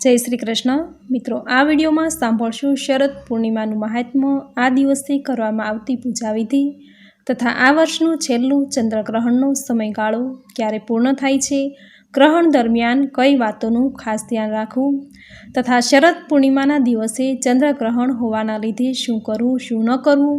જય શ્રી કૃષ્ણ. મિત્રો, આ વિડીયોમાં સાંભળશું શરદ પૂર્ણિમાનું મહાત્મ્ય આ દિવસથી કરવામાં આવતી પૂજા વિધિ તથા આ વર્ષનું છેલ્લું ચંદ્રગ્રહણનો સમયગાળો ક્યારે પૂર્ણ થાય છે, ગ્રહણ દરમિયાન કઈ વાતોનું ખાસ ધ્યાન રાખવું તથા શરદ પૂર્ણિમાના દિવસે ચંદ્રગ્રહણ હોવાના લીધે શું કરવું, શું ન કરવું,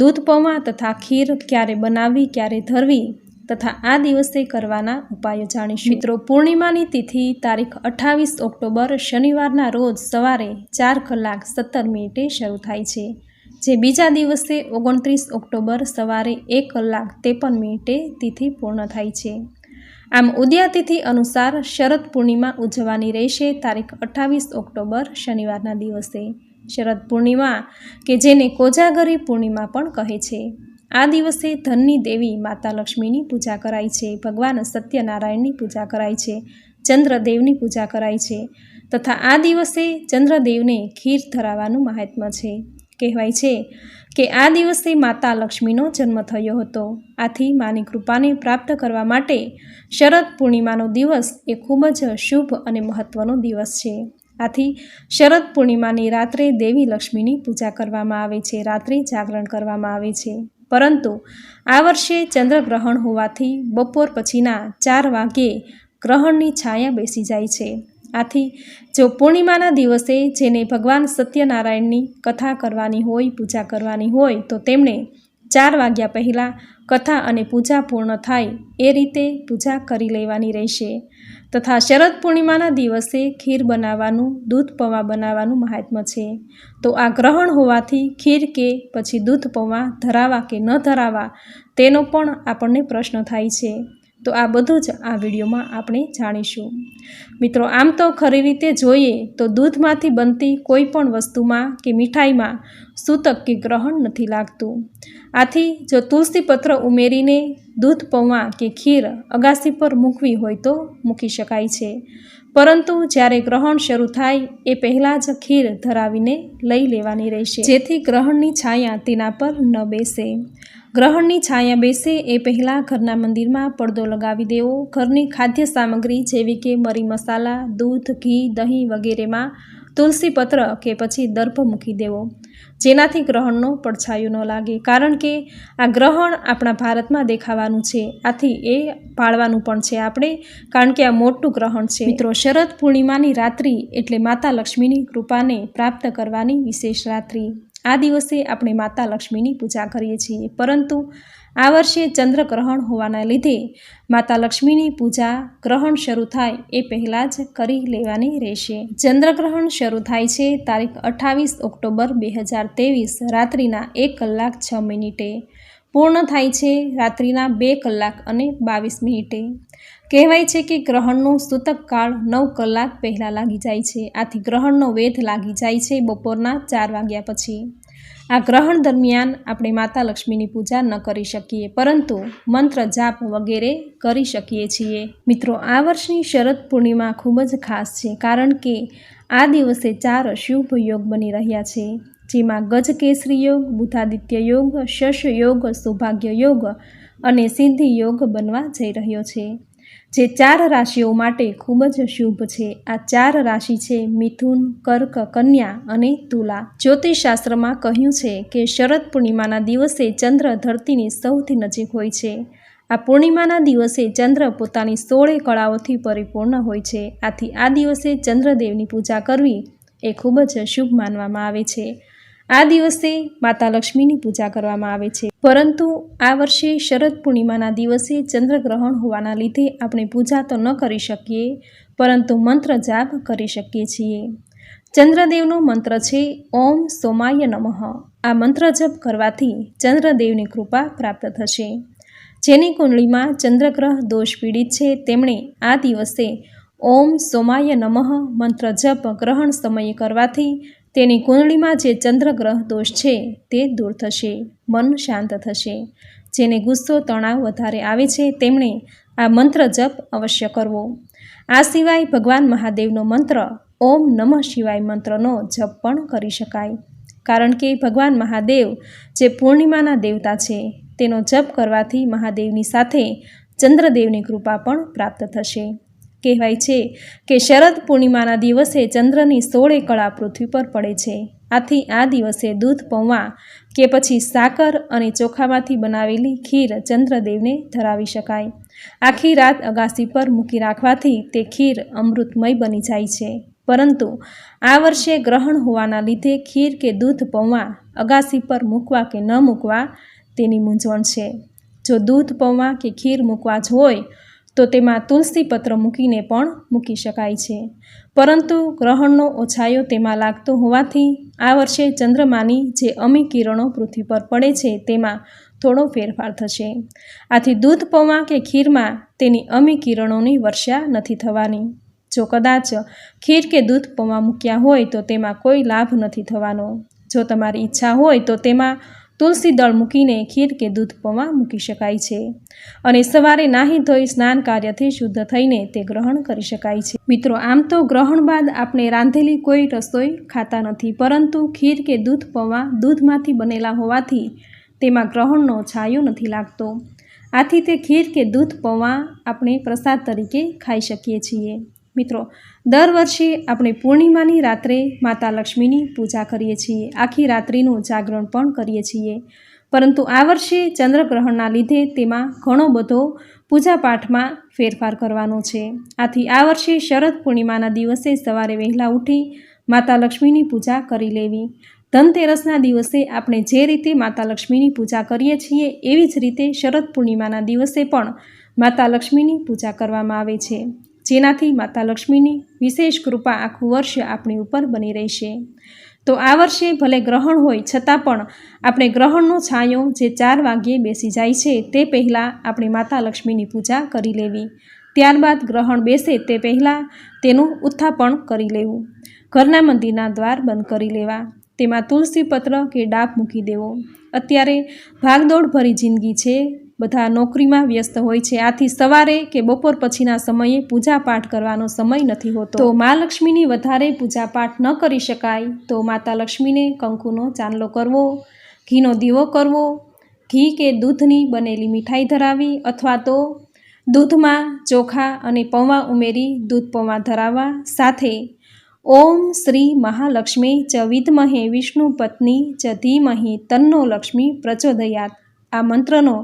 દૂધ પૌવા તથા ખીર ક્યારે બનાવવી, ક્યારે ધરવી તથા આ દિવસે કરવાના ઉપાયો જાણીશું. મિત્રો, પૂર્ણિમાની તિથિ તારીખ અઠ્ઠાવીસ ઓક્ટોબર શનિવારના રોજ સવારે ચાર કલાક સત્તર મિનિટે શરૂ થાય છે. જે બીજા દિવસે ઓગણત્રીસ ઓક્ટોબર સવારે એક કલાક ત્રેપન મિનિટે તિથિ પૂર્ણ થાય છે. આમ ઉદ્યાતિથિ અનુસાર શરદ પૂર્ણિમા ઉજવવાની રહેશે તારીખ અઠ્ઠાવીસ ઓક્ટોબર શનિવારના દિવસે. શરદ પૂર્ણિમા, કે જેને કોજાગરી પૂર્ણિમા પણ કહે છે. આ દિવસે ધનની દેવી માતા લક્ષ્મીની પૂજા કરાય છે, ભગવાન સત્યનારાયણની પૂજા કરાય છે, ચંદ્રદેવની પૂજા કરાય છે તથા આ દિવસે ચંદ્રદેવને ખીર ધરાવવાનું મહાત્મ્ય છે. કહેવાય છે કે આ દિવસે માતા લક્ષ્મીનો જન્મ થયો હતો. આથી માની કૃપાને પ્રાપ્ત કરવા માટે શરદ પૂર્ણિમાનો દિવસ એ ખૂબ જ શુભ અને મહત્ત્વનો દિવસ છે. આથી શરદ પૂર્ણિમાની રાત્રે દેવી લક્ષ્મીની પૂજા કરવામાં આવે છે, રાત્રે જાગરણ કરવામાં આવે છે. પરંતુ આ વર્ષે ચંદ્રગ્રહણ હોવાથી બપોર પછીના ચાર વાગ્યે ગ્રહણની છાયા બેસી જાય છે. આથી જો પૂર્ણિમાના દિવસે જેને ભગવાન સત્યનારાયણની કથા કરવાની હોય, પૂજા કરવાની હોય, તો તેમણે ચાર વાગ્યા પહેલાં કથા અને પૂજા પૂર્ણ થાય એ રીતે પૂજા કરી લેવાની રહેશે. તથા શરદ પૂર્ણિમાના દિવસે ખીર બનાવવાનું, દૂધ પૌવા બનાવવાનું મહાત્મ્ય છે. તો આ ગ્રહણ હોવાથી ખીર કે પછી દૂધ પૌવા ધરાવા કે ન ધરાવા તેનો પણ આપણને પ્રશ્ન થાય છે. તો આ બધું જ આ વિડીયોમાં આપણે જાણીશું. મિત્રો, આમ તો ખરી રીતે જોઈએ તો દૂધમાંથી બનતી કોઈ પણ વસ્તુમાં કે મીઠાઈમાં સૂતક કે ગ્રહણ નથી લાગતું. આથી જો તુલસી પત્ર ઉમેરીને દૂધ પૌવા કે ખીર અગાસી પર મૂકવી હોય તો મૂકી શકાય છે. પરંતુ જ્યારે ગ્રહણ શરૂ થાય, એ પહેલાં જ ખીર ધરાવીને લઈ લેવાની રહેશે. જેથી ગ્રહણની છાયા તેના પર ન બેસે. ગ્રહણની છાયા બેસે એ પહેલાં ઘરના મંદિરમાં પડદો લગાવી દેવો. ઘરની ખાદ્ય સામગ્રી જેવી કે મરી મસાલા, દૂધ, ઘી, દહીં વગેરેમાં તુલસી પત્ર કે પછી દર્ભ મૂકી દેવો. જેનાથી ગ્રહણનો પડછાયો ન લાગે. કારણ કે આ ગ્રહણ આપણા ભારતમાં દેખાવાનું છે. આથી એ પાળવાનું પણ છે આપણે, કારણ કે આ મોટું ગ્રહણ છે. મિત્રો, શરદ પૂર્ણિમાની રાત્રિ એટલે માતા લક્ષ્મીની કૃપાને પ્રાપ્ત કરવાની વિશેષ રાત્રિ. આ દિવસે આપણે માતા લક્ષ્મીની પૂજા કરીએ છીએ. પરંતુ આ વર્ષે ચંદ્રગ્રહણ હોવાના લીધે માતા લક્ષ્મીની પૂજા ગ્રહણ શરૂ થાય એ પહેલાં જ કરી લેવાની રહેશે. ચંદ્રગ્રહણ શરૂ થાય છે તારીખ અઠ્ઠાવીસ ઓક્ટોબર બે હજાર ત્રેવીસ, રાત્રિના એક કલાક છ મિનિટે. પૂર્ણ થાય છે રાત્રિના બે કલાક અને બાવીસ મિનિટે. કહેવાય છે કે ગ્રહણનો સૂતક કાળ નવ કલાક પહેલાં લાગી જાય છે. આથી ગ્રહણનો વેધ લાગી જાય છે બપોરના ચાર વાગ્યા પછી. આ ગ્રહણ દરમિયાન આપણે માતા લક્ષ્મીની પૂજા ન કરી શકીએ, પરંતુ મંત્ર જાપ વગેરે કરી શકીએ છીએ. મિત્રો, આ વર્ષની શરદ પૂર્ણિમા ખૂબ જ ખાસ છે, કારણ કે આ દિવસે ચાર શુભ યોગ બની રહ્યા છે. જેમાં ગજકેસરી યોગ બુધાદિત્ય યોગ શશ યોગ સૌભાગ્ય યોગ અને સિદ્ધિ યોગ બનવા જઈ રહ્યો છે. જે ચાર રાશિઓ માટે ખૂબ જ શુભ છે. આ ચાર રાશિ છે મિથુન, કર્ક, કન્યા અને તુલા. જ્યોતિષશાસ્ત્રમાં કહ્યું છે કે શરદ પૂર્ણિમાના દિવસે ચંદ્ર ધરતીની સૌથી નજીક હોય છે. આ પૂર્ણિમાના દિવસે ચંદ્ર પોતાની સોળે કળાઓથી પરિપૂર્ણ હોય છે. આથી આ દિવસે ચંદ્રદેવની પૂજા કરવી એ ખૂબ જ શુભ માનવામાં આવે છે. આ દિવસે માતા લક્ષ્મીની પૂજા કરવામાં આવે છે. પરંતુ આ વર્ષે શરદ પૂર્ણિમાના દિવસે ચંદ્રગ્રહણ હોવાના લીધે આપણે પૂજા તો ન કરી શકીએ, પરંતુ મંત્ર જાપ કરી શકીએ છીએ. ચંદ્રદેવનો મંત્ર છે, ઓમ સોમાય નમઃ. આ મંત્ર જપ કરવાથી ચંદ્રદેવની કૃપા પ્રાપ્ત થશે. જેની કુંડળીમાં ચંદ્રગ્રહ દોષ પીડિત છે, તેમણે આ દિવસે ઓમ સોમાય નમઃ મંત્ર જપ ગ્રહણ સમયે કરવાથી તેની કુંડળીમાં જે ચંદ્રગ્રહ દોષ છે તે દૂર થશે, મન શાંત થશે. જેને ગુસ્સો, તણાવ વધારે આવે છે, તેમણે આ મંત્ર જપ અવશ્ય કરવો. આ સિવાય ભગવાન મહાદેવનો મંત્ર, ઓમ નમઃ શિવાય મંત્રનો જપ પણ કરી શકાય. કારણ કે ભગવાન મહાદેવ જે પૂર્ણિમાના દેવતા છે, તેનો જપ કરવાથી મહાદેવની સાથે ચંદ્રદેવની કૃપા પણ પ્રાપ્ત થશે. કહેવાય છે કે શરદ પૂર્ણિમાના દિવસે ચંદ્રની સોળે કળા પૃથ્વી પર પડે છે. આથી આ દિવસે દૂધ, પૌવા કે પછી સાકર અને ચોખામાંથી બનાવેલી ખીર ચંદ્રદેવને ધરાવી શકાય. આખી રાત અગાસી પર મૂકી રાખવાથી તે ખીર અમૃતમય બની જાય છે. પરંતુ આ વર્ષે ગ્રહણ હોવાના લીધે ખીર કે દૂધ, પૌવા અગાસી પર મૂકવા કે ન મૂકવા તેની મૂંઝવણ છે. જો દૂધ, પૌવા કે ખીર મૂકવા જ હોય તો તેમાં તુલસી પત્ર મૂકીને પણ મૂકી શકાય છે. પરંતુ ગ્રહણનો ઓછાયો તેમાં લાગતો હોવાથી આ વર્ષે ચંદ્રમાની જે અમી કિરણો પૃથ્વી પર પડે છે તેમાં થોડો ફેરફાર થશે. આથી દૂધ, પૌવા કે ખીરમાં તેની અમી કિરણોની વર્ષા નથી થવાની. જો કદાચ ખીર કે દૂધ, પૌવા મૂક્યા હોય તો તેમાં કોઈ લાભ નથી થવાનો. જો તમારી ઈચ્છા હોય તો તેમાં તુલસી દળ મૂકીને ખીર કે દૂધ મૂકી શકાય છે. અને સવારે નાહી ધોઈ સ્નાન કાર્યથી શુદ્ધ થઈને તે ગ્રહણ કરી શકાય છે. મિત્રો, આમ તો ગ્રહણ બાદ આપણે રાંધેલી કોઈ રસોઈ ખાતા નથી, પરંતુ ખીર કે દૂધ દૂધમાંથી બનેલા હોવાથી તેમાં ગ્રહણનો છાયો નથી લાગતો. આથી તે ખીર કે દૂધ આપણે પ્રસાદ તરીકે ખાઈ શકીએ છીએ. મિત્રો દર વર્ષે આપણે પૂર્ણિમાની રાત્રે માતા લક્ષ્મીની પૂજા કરીએ છીએ. આખી રાત્રિનું જાગરણ પણ કરીએ છીએ. પરંતુ આ વર્ષે ચંદ્રગ્રહણના લીધે તેમાં ઘણો બધો પૂજાપાઠમાં ફેરફાર કરવાનો છે. આથી આ વર્ષે શરદ પૂર્ણિમાના દિવસે સવારે વહેલા ઉઠી માતા લક્ષ્મીની પૂજા કરી લેવી. ધનતેરસના દિવસે આપણે જે રીતે માતા લક્ષ્મીની પૂજા કરીએ છીએ એવી જ રીતે શરદ પૂર્ણિમાના દિવસે પણ માતા લક્ષ્મીની પૂજા કરવામાં આવે છે. જેનાથી માતા લક્ષ્મીની વિશેષ કૃપા આખું વર્ષ આપણી ઉપર બની રહેશે. તો આ વર્ષે ભલે ગ્રહણ હોય, છતાં પણ આપણે ગ્રહણનો છાંયો જે ચાર વાગ્યે બેસી જાય છે તે પહેલાં આપણે માતા લક્ષ્મીની પૂજા કરી લેવી. ત્યારબાદ ગ્રહણ બેસે તે પહેલાં તેનું ઉત્થાપન કરી લેવું. ઘરના મંદિરના દ્વાર બંધ કરી લેવા. તેમાં તુલસી પત્ર કે ડાબ મૂકી દેવો. અત્યારે ભાગદોડ ભરી જિંદગી છે બધા નોકરીમાં વ્યસ્ત હોય છે. આથી સવારે કે બપોર પછીના સમયે પૂજાપાઠ કરવાનો સમય નથી હોતો. તો મા લક્ષ્મીની વધારે પૂજાપાઠ ન કરી શકાય તો માતા લક્ષ્મીને કંકુનો ચાંદલો કરવો, ઘીનો દીવો કરવો, ઘી કે દૂધની બનેલી મીઠાઈ ધરાવી અથવા તો દૂધમાં ચોખા અને પૌવા ઉમેરી દૂધ પૌવા ધરાવવા. સાથે ઓમ શ્રી મહાલક્ષ્મી ચ વિષ્ણુ પત્ની ચ ધીમહી તન્નો લક્ષ્મી પ્રચોદયાત. આ મંત્રનો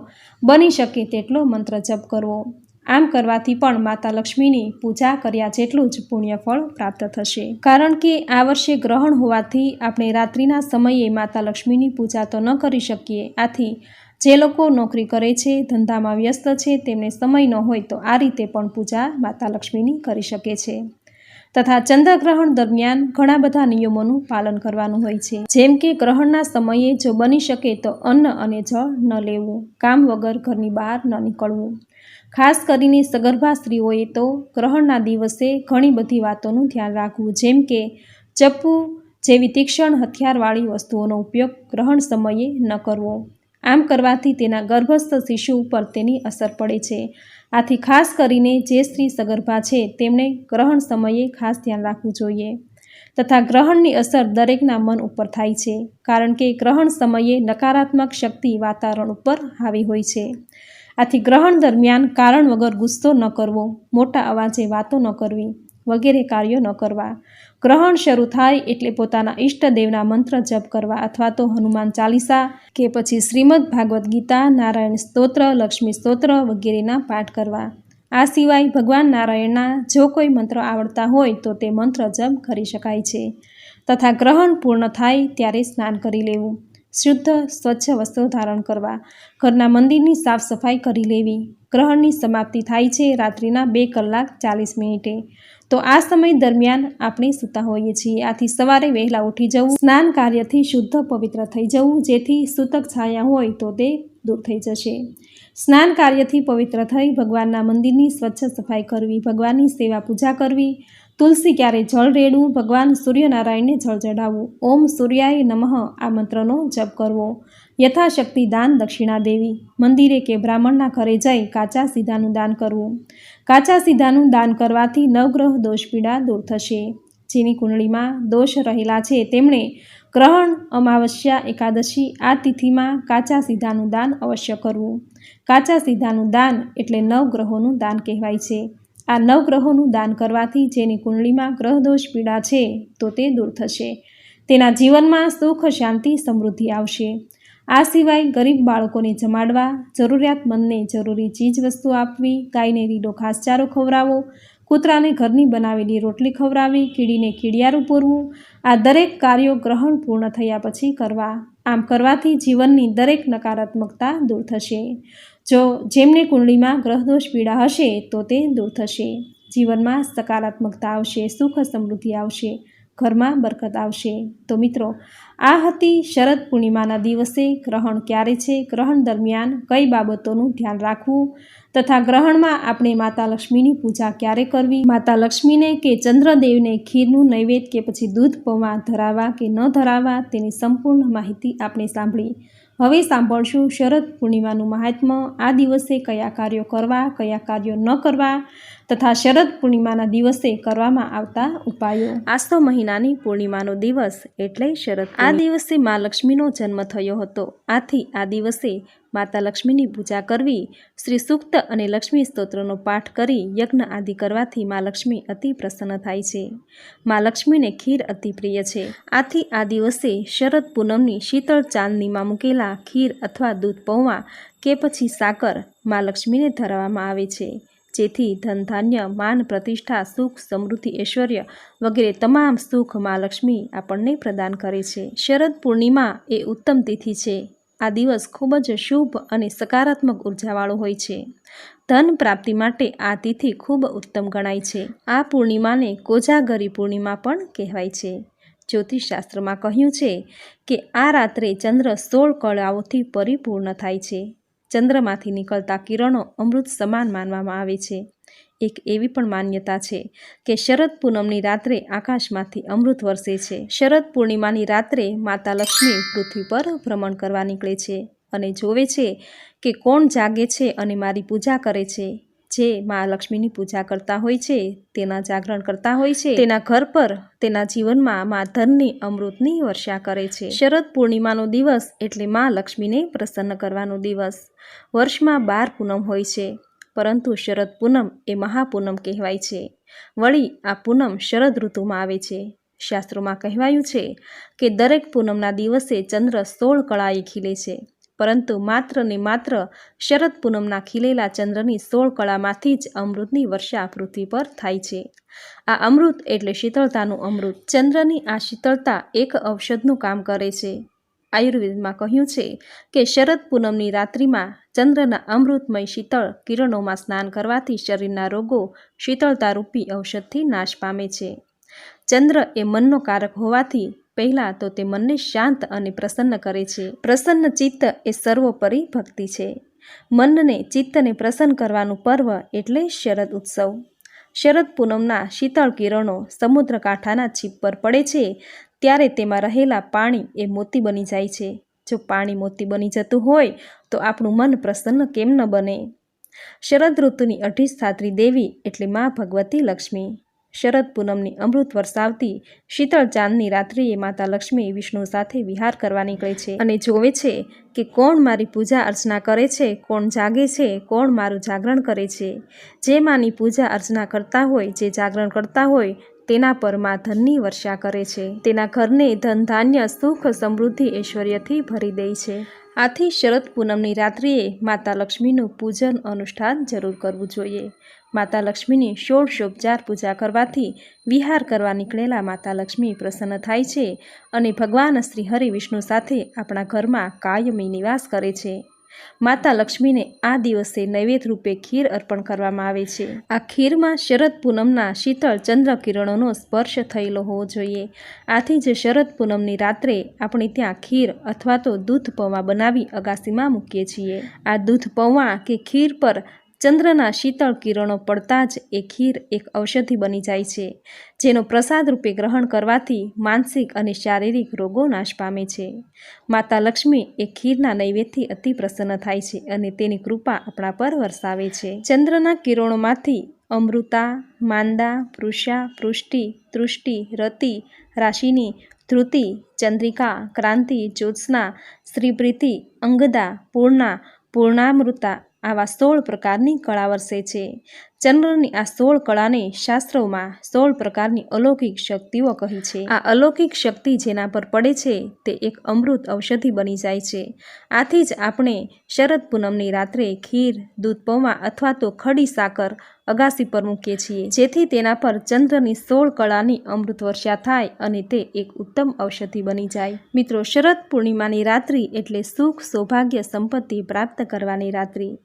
બની શકે તેટલો મંત્ર જપ કરવો. આમ કરવાથી પણ માતા લક્ષ્મીની પૂજા કર્યા જેટલું જ પુણ્યફળ પ્રાપ્ત થશે. કારણ કે આ વર્ષે ગ્રહણ હોવાથી આપણે રાત્રિના સમયે માતા લક્ષ્મીની પૂજા તો ન કરી શકીએ. આથી જે લોકો નોકરી કરે છે, ધંધામાં વ્યસ્ત છે, તેમને સમય ન હોય તો આ રીતે પણ પૂજા માતા લક્ષ્મીની કરી શકે છે. તથા ચંદ્રગ્રહણ દરમિયાન ઘણા બધા નિયમોનું પાલન કરવાનું હોય છે. જેમ કે ગ્રહણના સમયે જો બની શકે તો અન્ન અને જળ ન લેવું, કામ વગર ઘરની બહાર ન નીકળવું. ખાસ કરીને સગર્ભા સ્ત્રીઓએ તો ગ્રહણના દિવસે ઘણી બધી વાતોનું ધ્યાન રાખવું, જેમ કે ચપ્પુ જેવી તીક્ષ્ણ હથિયારવાળી વસ્તુઓનો ઉપયોગ ગ્રહણ સમયે ન કરવો. આમ કરવાથી તેના ગર્ભસ્થ શિશુ ઉપર તેની અસર પડે છે. આથી ખાસ કરીને જે સ્ત્રી સગર્ભા છે તેમણે ગ્રહણ સમયે ખાસ ધ્યાન રાખવું જોઈએ. તથા ગ્રહણની અસર દરેકના મન ઉપર થાય છે, કારણ કે ગ્રહણ સમયે નકારાત્મક શક્તિ વાતાવરણ ઉપર હાવી હોય છે. આથી ગ્રહણ દરમિયાન કારણ વગર ગુસ્સો ન કરવો, મોટા અવાજે વાતો ન કરવી, વગેરે કાર્યો ન કરવા ગ્રહણ શરૂ થાય એટલે પોતાના ઈષ્ટદેવના મંત્ર જપ કરવા અથવા તો હનુમાન ચાલીસા કે પછી શ્રીમદ ભાગવદ્ ગીતા, નારાયણ સ્તોત્ર, લક્ષ્મી સ્તોત્ર વગેરેના પાઠ કરવા. આ સિવાય ભગવાન નારાયણના જો કોઈ મંત્ર આવડતા હોય તો તે મંત્ર જપ કરી શકાય છે. તથા ગ્રહણ પૂર્ણ થાય ત્યારે સ્નાન કરી લેવું. શુદ્ધ, સ્વચ્છ વસ્ત્રો ધારણ કરવા. ઘરના મંદિરની સાફ સફાઈ કરી લેવી. ગ્રહણની સમાપ્તિ થાય છે રાત્રિના બે કલાક ચાલીસ મિનિટે. તો આ સમય દરમિયાન આપણે સૂતા હોઈએ છીએ. આથી સવારે વહેલા ઉઠી જવું, સ્નાન કાર્યથી શુદ્ધ, પવિત્ર થઈ જવું, જેથી સૂતક છાયા હોય તો તે દૂર થઈ જશે. સ્નાન કાર્યથી પવિત્ર થઈ ભગવાનના મંદિરની સ્વચ્છ સફાઈ કરવી, ભગવાનની સેવા પૂજા કરવી તુલસી ક્યારે જળ રેડવું? ભગવાન સૂર્યનારાયણને જળ ચડાવવું ઓમ સૂર્યાય નમઃ. આ મંત્રનો જપ કરવો. યથાશક્તિ દાન દક્ષિણા દેવી. મંદિરે કે બ્રાહ્મણના ઘરે જઈ કાચા સીધાનું દાન કરવું. કાચા સીધાનું દાન કરવાથી નવગ્રહ દોષ પીડા દૂર થશે. જેની કુંડળીમાં દોષ રહેલા છે તેમણે ગ્રહણ અમાવસ્યા એકાદશી આ તિથિમાં કાચા સીધાનું દાન અવશ્ય કરવું. કાચા સીધાનું દાન એટલે નવગ્રહોનું દાન કહેવાય છે. આ નવગ્રહોનું દાન કરવાથી જેની કુંડળીમાં ગ્રહદોષ પીડા છે, તો તે દૂર થશે. તેના જીવનમાં સુખ, શાંતિ, સમૃદ્ધિ આવશે. આ સિવાય ગરીબ બાળકોને જમાડવા, જરૂરિયાતમંદને જરૂરી ચીજવસ્તુ આપવી, ગાયને લીલો ઘાસચારો ખવડાવવો, કૂતરાને ઘરની બનાવેલી રોટલી ખવડાવી કીડીને કીડિયારું પૂરવું, આ દરેક કાર્યો ગ્રહણ પૂર્ણ થયા પછી કરવા. આમ કરવાથી જીવનની દરેક નકારાત્મકતા દૂર થશે. જો જેમને કુંડળીમાં ગ્રહદોષ પીડા હશે, તો તે દૂર થશે. જીવનમાં સકારાત્મકતા આવશે, સુખ સમૃદ્ધિ આવશે, ઘરમાં બરકત આવશે. તો મિત્રો, આ હતી શરદ પૂર્ણિમાના દિવસે ગ્રહણ ક્યારે છે? ગ્રહણ દરમિયાન કઈ બાબતોનું ધ્યાન રાખવું? તથા ગ્રહણમાં આપણે માતા લક્ષ્મીની પૂજા ક્યારે કરવી? માતા લક્ષ્મીને કે ચંદ્રદેવને ખીરનું નૈવેદ્ય કે પછી દૂધ પૌવા ધરાવવા કે ન ધરાવવા તેની સંપૂર્ણ માહિતી આપણે સાંભળી. હવે સાંભળશું શરદ પૂર્ણિમાનું મહાત્મ્ય. આ દિવસે કયા કાર્યો કરવા, કયા કાર્યો ન કરવા તથા શરદ પૂર્ણિમાના દિવસે કરવામાં આવતા ઉપાયો. આસ્તો મહિનાની પૂર્ણિમાનો દિવસ એટલે શરદ આ દિવસે મા લક્ષ્મીનો જન્મ થયો હતો. આથી આ દિવસે માતા લક્ષ્મીની પૂજા કરવી, શ્રી સૂક્ત અને લક્ષ્મી સ્તોત્રનો પાઠ કરી યજ્ઞ આદિ કરવાથી મા લક્ષ્મી અતિ પ્રસન્ન થાય છે. મા લક્ષ્મીને ખીર અતિ પ્રિય છે. આથી આ દિવસે શરદ પૂનમની શીતળ ચાંદનીમાં મૂકેલા ખીર અથવા દૂધ પૌવા કે પછી સાકર મા લક્ષ્મીને ધરાવવામાં આવે છે. જેથી ધન ધાન્ય, માન પ્રતિષ્ઠા, સુખ, સમૃદ્ધિ, ઐશ્વર્ય વગેરે તમામ સુખ મા લક્ષ્મી આપણને પ્રદાન કરે છે. શરદ પૂર્ણિમા એ ઉત્તમ તિથિ છે. આ દિવસ ખૂબ જ શુભ અને સકારાત્મક ઉર્જાવાળો હોય છે. ધન પ્રાપ્તિ માટે આ તિથિ ખૂબ ઉત્તમ ગણાય છે. આ પૂર્ણિમાને કોજાગરી પૂર્ણિમા પણ કહેવાય છે. જ્યોતિષશાસ્ત્રમાં કહ્યું છે કે આ રાત્રે ચંદ્ર સોળ કળાઓથી પરિપૂર્ણ થાય છે. ચંદ્રમાંથી નીકળતા કિરણો અમૃત સમાન માનવામાં આવે છે. એક એવી પણ માન્યતા છે કે શરદ પૂનમની રાત્રે આકાશમાંથી અમૃત વરસે છે. શરદ પૂર્ણિમાની રાત્રે માતા લક્ષ્મી પૃથ્વી પર ભ્રમણ કરવા નીકળે છે અને જોવે છે કે કોણ જાગે છે અને મારી પૂજા કરે છે. જે મા લક્ષ્મીની પૂજા કરતા હોય છે, તેના જાગરણ કરતા હોય છે, તેના ઘર પર, તેના જીવનમાં મા ધનની અમૃતની વર્ષા કરે છે. શરદ પૂર્ણિમાનો દિવસ એટલે મા લક્ષ્મીને પ્રસન્ન કરવાનો દિવસ. વર્ષમાં બાર પૂનમ હોય છે. પરંતુ શરદ પૂનમ એ મહાપૂનમ કહેવાય છે. વળી આ પૂનમ શરદ ઋતુમાં આવે છે. શાસ્ત્રોમાં કહેવાયું છે કે દરેક પૂનમના દિવસે ચંદ્ર સોળ કળાએ ખીલે છે. પરંતુ માત્ર ને માત્ર શરદ પૂનમના ખીલેલા ચંદ્રની સોળ કળામાંથી જ અમૃતની વર્ષા પૃથ્વી પર થાય છે. આ અમૃત એટલે શીતળતાનું અમૃત. ચંદ્રની આ શીતળતા એક ઔષધનું કામ કરે છે. આયુર્વેદમાં કહ્યું છે કે શરદ પૂનમની રાત્રિમાં ચંદ્રના અમૃતમય શીતળ કિરણોમાં સ્નાન કરવાથી શરીરના રોગો શીતળતારૂપી ઔષધથી નાશ પામે છે. ચંદ્ર એ મનનો કારક હોવાથી પહેલાં તો તે મનને શાંત અને પ્રસન્ન કરે છે. પ્રસન્ન ચિત્ત એ સર્વોપરી ભક્તિ છે. મનને ચિત્તને પ્રસન્ન કરવાનું પર્વ એટલે શરદ ઉત્સવ. શરદ પૂનમના શીતળ કિરણો સમુદ્ર કાંઠાના છીપ પર પડે છે ત્યારે તેમાં રહેલા પાણી એ મોતી બની જાય છે. જો પાણી મોતી બની જતું હોય, તો આપણું મન પ્રસન્ન કેમ ન બને? શરદ ઋતુની અઢીસ્થાત્રી દેવી એટલે મા ભગવતી લક્ષ્મી. શરદ પૂનમની અમૃત વરસાવતી શીતળ ચાંદની રાત્રિએ માતા લક્ષ્મી વિષ્ણુ સાથે વિહાર કરવા નીકળે છે અને જોવે છે કે કોણ મારી પૂજા અર્ચના કરે છે, કોણ જાગે છે, કોણ મારું જાગરણ કરે છે. જે માની પૂજા અર્ચના કરતા હોય, જે જાગરણ કરતા હોય તેના પર મા ધનની વર્ષા કરે છે. તેના ઘરને ધન ધાન્ય સુખ સમૃદ્ધિ ઐશ્વર્યથી ભરી દે છે. આથી શરદ પૂનમની રાત્રિએ માતા લક્ષ્મીનું પૂજન અનુષ્ઠાન જરૂર કરવું જોઈએ. માતા લક્ષ્મીની ષોડશોપચાર પૂજા કરવાથી વિહાર કરવા નીકળેલા માતા લક્ષ્મી પ્રસન્ન થાય છે અને ભગવાન શ્રી હરિ વિષ્ણુ સાથે આપણા ઘરમાં કાયમી નિવાસ કરે છે. માતા લક્ષ્મીને આ દિવસે નૈવેદ્ય રૂપે ખીર અર્પણ કરવામાં આવે છે. આ ખીરમાં શરદ પૂનમના શીતળ ચંદ્ર કિરણોનો સ્પર્શ થયેલો હોવો જોઈએ. આથી જ શરદ પૂનમની રાત્રે આપણે ત્યાં ખીર અથવા તો દૂધ પૌવા બનાવી અગાસીમાં મૂકીએ છીએ. આ દૂધ પૌવા કે ખીર પર ચંદ્રના શીતળ કિરણો પડતા જ એ ખીર એક ઔષધિ બની જાય છે, જેનો પ્રસાદ રૂપે ગ્રહણ કરવાથી માનસિક અને શારીરિક રોગો નાશ પામે છે. માતા લક્ષ્મી એ ખીરના નૈવેદ્યથી અતિ પ્રસન્ન થાય છે અને તેની કૃપા આપણા પર વરસાવે છે. ચંદ્રના કિરણોમાંથી અમૃતા, માંદા, પૃષા, પૃષ્ટિ, તૃષ્ટિ, રતિ, રાશિની ધૃતિ, ચંદ્રિકા, ક્રાંતિ, જ્યોત્સના શ્રીપ્રીતિ અંગદા, પૂર્ણા, પૂર્ણામૃતા આવા સોળ પ્રકારની કળા વરસે છે. ચંદ્રની આ સોળ કળાને શાસ્ત્રોમાં સોળ પ્રકારની અલૌકિક શક્તિઓ કહી છે. આ અલૌકિક શક્તિ જેના પર પડે છે તે એક અમૃત ઔષધિ બની જાય છે. આથી જ આપણે શરદ પૂનમની રાત્રે ખીર, દૂધ પૌવા અથવા તો ખડી સાકર અગાસી પર મૂકીએ છીએ. જેથી તેના પર ચંદ્રની સોળ કળાની અમૃત વર્ષા થાય અને તે એક ઉત્તમ ઔષધિ બની જાય. મિત્રો, શરદ પૂર્ણિમાની રાત્રિ એટલે સુખ, સૌભાગ્ય, સંપત્તિ પ્રાપ્ત કરવાની રાત્રિ.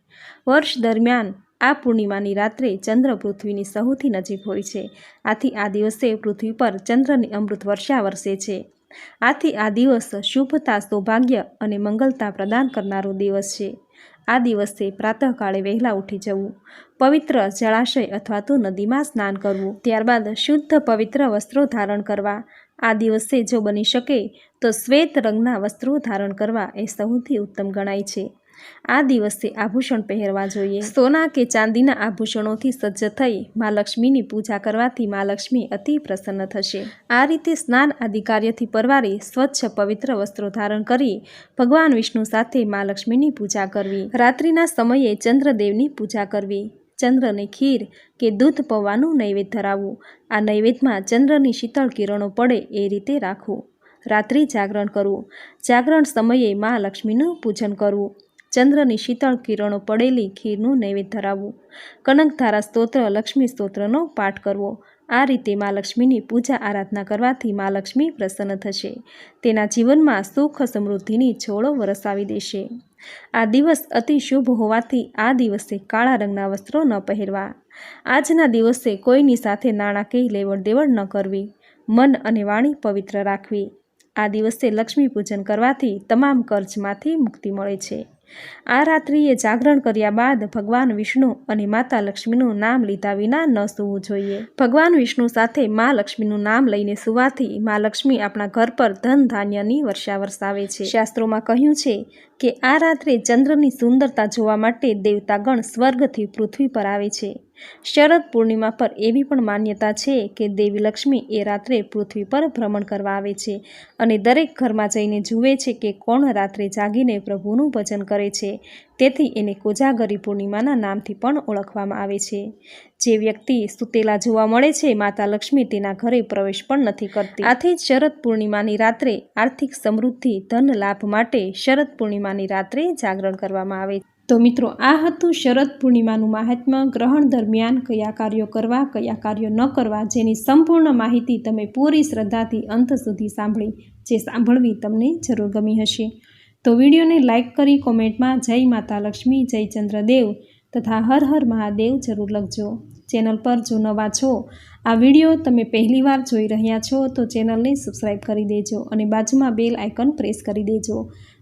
વર્ષ દરમિયાન આ પૂર્ણિમાની રાત્રે ચંદ્ર પૃથ્વીની સૌથી નજીક હોય છે. આથી આ દિવસે પૃથ્વી પર ચંદ્રની અમૃત વર્ષા વરસે છે. આથી આ દિવસ શુભતા સૌભાગ્ય અને મંગલતા પ્રદાન કરનારો દિવસ છે. આ દિવસે પ્રાતઃકાળે વહેલા ઉઠી જવું, પવિત્ર જળાશય અથવા તો નદીમાં સ્નાન કરવું, ત્યારબાદ શુદ્ધ પવિત્ર વસ્ત્રો ધારણ કરવા. આ દિવસે જો બની શકે તો શ્વેત રંગના વસ્ત્રો ધારણ કરવા એ સૌથી ઉત્તમ ગણાય છે. આ દિવસે આભૂષણ પહેરવા જોઈએ. સોના કે ચાંદીના આભૂષણોથી સજ્જ થઈ મા લક્ષ્મીની પૂજા કરવાથી મા લક્ષ્મી અતિ પ્રસન્ન થશે. આ રીતે સ્નાન આદિ કાર્યથી પરવારી સ્વચ્છ પવિત્ર વસ્ત્રો ધારણ કરી ભગવાન વિષ્ણુ સાથે મા લક્ષ્મીની પૂજા કરવી. રાત્રિના સમયે ચંદ્રદેવની પૂજા કરવી. ચંદ્રને ખીર કે દૂધ પૌવાનું નૈવેદ્ય ધરાવવું. આ નૈવેદ્યમાં ચંદ્રની શીતળ કિરણો પડે એ રીતે રાખવું. રાત્રિ જાગરણ કરવું. જાગરણ સમયે મા લક્ષ્મીનું પૂજન કરવું. ચંદ્રની શીતળ કિરણો પડેલી ખીરનું નૈવેદ્ય ધરાવવું. કનકધારા સ્તોત્ર, લક્ષ્મી સ્તોત્રનો પાઠ કરવો. આ રીતે મા લક્ષ્મીની પૂજા આરાધના કરવાથી મા લક્ષ્મી પ્રસન્ન થશે. તેના જીવનમાં સુખ સમૃદ્ધિની છોડો વરસાવી દેશે. આ દિવસ અતિ શુભ હોવાથી આ દિવસે કાળા રંગના વસ્ત્રો ન પહેરવા. આજના દિવસે કોઈની સાથે નાણાકીય લેવડ દેવડ ન કરવી. મન અને વાણી પવિત્ર રાખવી. આ દિવસે લક્ષ્મી પૂજન કરવાથી તમામ કર્જમાંથી મુક્તિ મળે છે. આ રાત્રિએ જાગરણ કર્યા બાદ ભગવાન વિષ્ણુ અને માતા લક્ષ્મીનું નામ લીધા વિના ન સૂવું જોઈએ. ભગવાન વિષ્ણુ સાથે મા લક્ષ્મીનું નામ લઈને સુવાથી મા લક્ષ્મી આપણા ઘર પર ધન ધાન્યની વર્ષા વરસાવે છે. શાસ્ત્રોમાં કહ્યું છે કે આ રાત્રે ચંદ્રની સુંદરતા જોવા માટે દેવતાગણ સ્વર્ગથી પૃથ્વી પર આવે છે. શરદ પૂર્ણિમા પર એવી પણ માન્યતા છે કે દેવી લક્ષ્મી એ રાત્રે પૃથ્વી પર ભ્રમણ કરવા આવે છે અને દરેક ઘરમાં જઈને જુએ છે કે કોણ રાત્રે જાગીને પ્રભુનું ભજન કરે છે. તેથી એને કોજાગરી પૂર્ણિમાના નામથી પણ ઓળખવામાં આવે છે. જે વ્યક્તિ સુતેલા જોવા મળે છે, માતા લક્ષ્મી તેના ઘરે પ્રવેશ પણ નથી કરતી. આથી જ શરદ પૂર્ણિમાની રાત્રે આર્થિક સમૃદ્ધિ, ધન લાભ માટે શરદ પૂર્ણિમાની રાત્રે જાગરણ કરવામાં આવે છે. તો મિત્રો, આ હતું શરદ પૂર્ણિમાનું મહાત્મ્ય. ગ્રહણ દરમિયાન કયા કાર્યો કરવા, કયા કાર્યો ન કરવા, જેની સંપૂર્ણ માહિતી તમે પૂરી શ્રદ્ધાથી અંત સુધી સાંભળી, જે સાંભળવી તમને જરૂર ગમી હશે. તો વિડીયોને લાઇક કરી કોમેન્ટમાં જય માતા લક્ષ્મી, જય ચંદ્રદેવ તથા હર હર મહાદેવ જરૂર લખજો. ચેનલ પર જો નવા છો, આ વીડિયો તમે પહેલીવાર જોઈ રહ્યા છો તો ચેનલને સબસ્ક્રાઈબ કરી દેજો અને બાજુમાં બેલ આઇકન પ્રેસ કરી દેજો.